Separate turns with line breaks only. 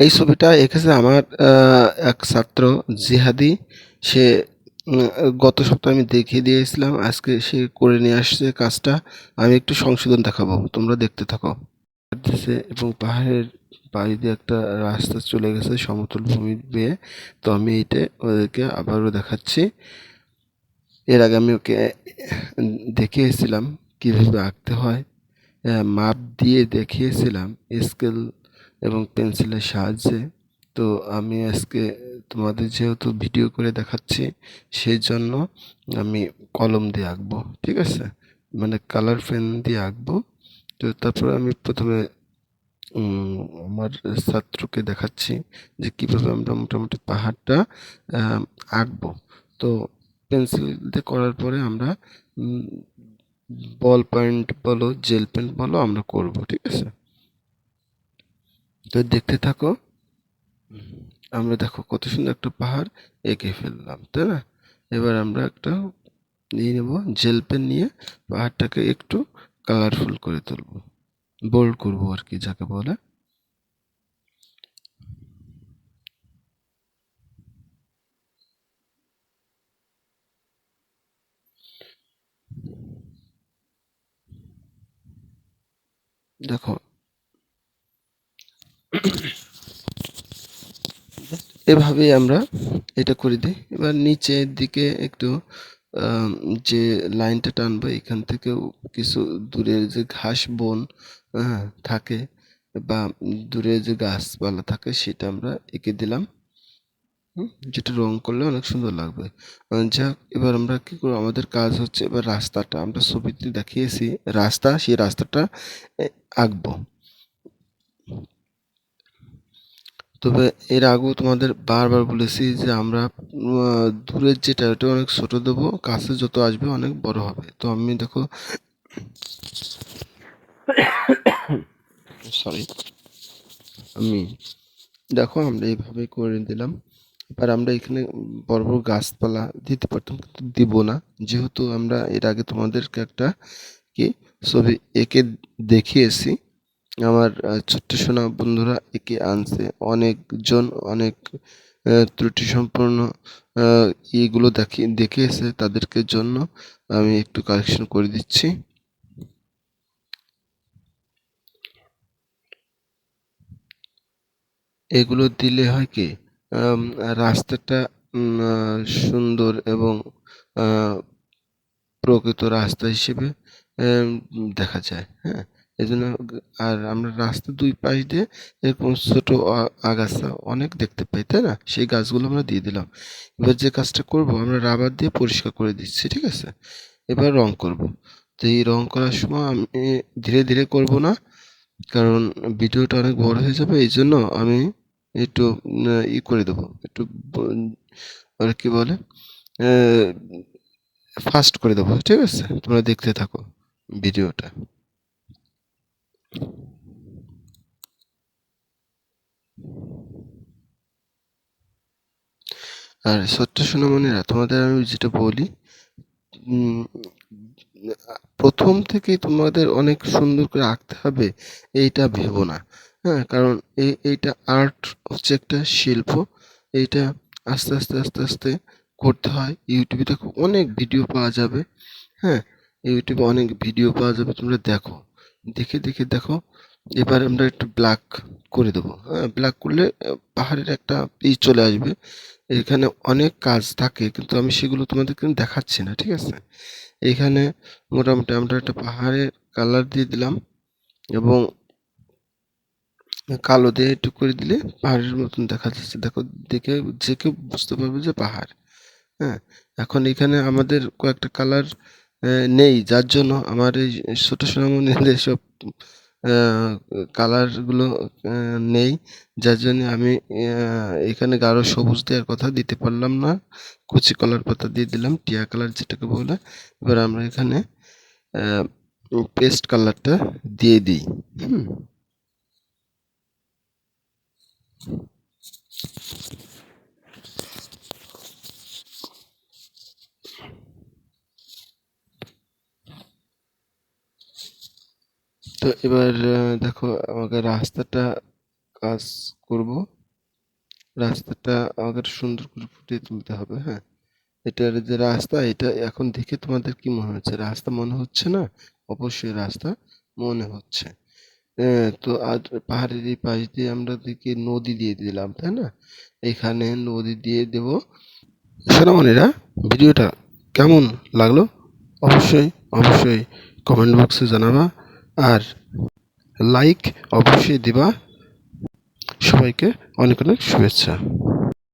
এই ছবিটা এঁকেছে আমার এক ছাত্র জিহাদি। সে গত সপ্তাহে আমি দেখিয়ে দিয়েছিলাম, আজকে সে করে নিয়ে আসছে কাজটা। আমি একটু সংশোধন দেখাবো, তোমরা দেখতে থাকো। এবং পাহাড়ের পাড়ি দিয়ে একটা রাস্তা চলে গেছে সমতল ভূমি বেয়ে। তো আমি এইটা ওদেরকে আবারও দেখাচ্ছি। এর আগে আমি ওকে দেখিয়েছিলাম কীভাবে আঁকতে হয়। মাপ দিয়ে দেখিয়েছিলাম স্কেল এবং পেন্সিলের সাহায্যে। তো আমি আজকে তোমাদের যেহেতু ভিডিও করে দেখাচ্ছি, সেই জন্য আমি কলম দিয়ে আঁকবো, ঠিক আছে? মানে কালার পেন দিয়ে আঁকবো। তো তারপরে আমি প্রথমে আমার ছাত্রকে দেখাচ্ছি যে কীভাবে আমরা মোটামুটি পাহাড়টা আঁকবো। তো পেন্সিল দিয়ে করার পরে আমরা বল পয়েন্ট বলো, জেল পেন বলো আমরা করব, ঠিক আছে? তো দেখতে থাকো। আমরা দেখো কত সুন্দর একটা পাহাড় এঁকে ফেললাম তাই না? এবার আমরা একটা নিয়ে নেব জেল পেন নিয়ে পাহাড়টাকে একটু কালারফুল করে তুলব। বোল্ড করব আর কি যাকে বলে। দেখো এভাবেই আমরা এটা করে দিই। এবার নিচের দিকে একটু যে লাইনটা টানবো এখান থেকেও কিছু দূরের যে ঘাস বন হ্যাঁ, থাকে বা দূরে যে গাছপালা থাকে সেটা আমরা এঁকে দিলাম। যেটা রং করলে অনেক সুন্দর লাগবে। যাক এবার আমরা কি করব? আমাদের কাজ হচ্ছে এবার রাস্তাটা আমরা ছবিতে দেখিয়েছি রাস্তা সেই রাস্তাটা আঁকবো। তবে এর আগেও তোমাদের বারবার বলেছি যে আমরা দূরের যেটা ওটা অনেক ছোট দেবো, কাছে যত আসবে অনেক বড় হবে। তো আমি দেখো সরি আমি দেখো আমরা এইভাবে করে দিলাম। এবার আমরা এখানে বড় বড় গাছপালা দিতে পারতাম, কিন্তু দিব না। যেহেতু আমরা এর আগে তোমাদেরকে একটা কি ছবি এঁকে দেখিয়েছি আমার ছোট্ট সোনা বন্ধুরা একে আনছে। অনেকজন অনেক ত্রুটি সম্পন্ন ইগুলো দেখি দেখিয়েছে তাদেরকে জন্য আমি একটু কারেকশন করে দিচ্ছি। এগুলো দিলে হয় কি রাস্তাটা সুন্দর এবং প্রকৃত রাস্তা হিসেবে দেখা যায় হ্যাঁ। এই জন্য আর আমরা রাস্তার দুই পাশ দিয়ে এরকম ছোট আগাছা অনেক দেখতে পাই, তাই না? সেই গাছগুলো আমরা দিয়ে দিলাম। এবার যে কাজটা করব, আমরা রাবার দিয়ে পরিষ্কার করে দিচ্ছি, ঠিক আছে? এবার রং করব। তো এই রং করার সময় আমি ধীরে ধীরে করব না, কারণ ভিডিওটা অনেক বড় হয়ে যাবে, এই জন্য আমি একটু ই করে দেবো। একটু ওরা কি বলে? ফাস্ট করে দেবো, ঠিক আছে? তোমরা দেখতে থাকো ভিডিওটা। আর ছোট্ট সোনামণিরা তোমাদের আমি যেটা বলি প্রথম থেকেই তোমাদের অনেক সুন্দর করে আঁকতে হবে, এইটা ভেবো না। হ্যাঁ কারণ এই, এইটা আর্ট হচ্ছে একটা শিল্প, এইটা আস্তে আস্তে আস্তে আস্তে করতে হয়। ইউটিউবে দেখো অনেক ভিডিও পাওয়া যাবে হ্যাঁ ইউটিউবে অনেক ভিডিও পাওয়া যাবে, তোমরা দেখো। দেখে দেখে দেখো, এবার আমরা একটু ব্ল্যাক করে দেবো। হ্যাঁ ব্ল্যাক করলে পাহাড়ের একটা ই চলে আসবে। এখানে অনেক কাজ থাকে, কিন্তু আমি সেগুলো তোমাদের কিন্তু দেখাচ্ছি না, ঠিক আছে? এখানে মোটামুটি আমরা একটা পাহাড়ের কালার দিয়ে দিলাম এবং কালো দিয়ে একটু করে দিলে পাহাড়ের মতন দেখা যাচ্ছে। দেখো, দেখে যে কেউ বুঝতে পারবে যে পাহাড়। হ্যাঁ এখন এখানে আমাদের কয়েকটা কালার নেই। যার জন্য আমার এই ছোট সোনামণিদের সব কালারগুলো নেই। যার জন্য আমি এখানে গাঢ় সবুজ দেওয়ার কথা দিতে পারলাম না। কুচি কলার পাতা দিয়ে দিলাম, টিয়া কালার যেটাকে বলে। এবার আমরা এখানে পেস্ট কালারটা দিয়ে দিই। হুম। তো এবার দেখো আমাকে রাস্তাটা কাজ করব। রাস্তাটা আমাদের সুন্দর করে ফুটিয়ে তুলতে হবে হ্যাঁ? এটার যে রাস্তা এটা এখন দেখে তোমাদের কি মনে হচ্ছে? রাস্তা মনে হচ্ছে না? অবশ্যই রাস্তা মনে হচ্ছে। হ্যাঁ, তো আর পাহাড়ের এই পাশ দিয়ে আমরা দিকে নদী দিয়ে দিলাম তাই না? এখানে নদী দিয়ে দেব। সোনামণিরা ভিডিওটা কেমন লাগল? অবশ্যই অবশ্যই কমেন্ট বক্সে জানাবা। আর লাইক অবশ্যই দিবা। সবাইকে অনেক অনেক শুভেচ্ছা।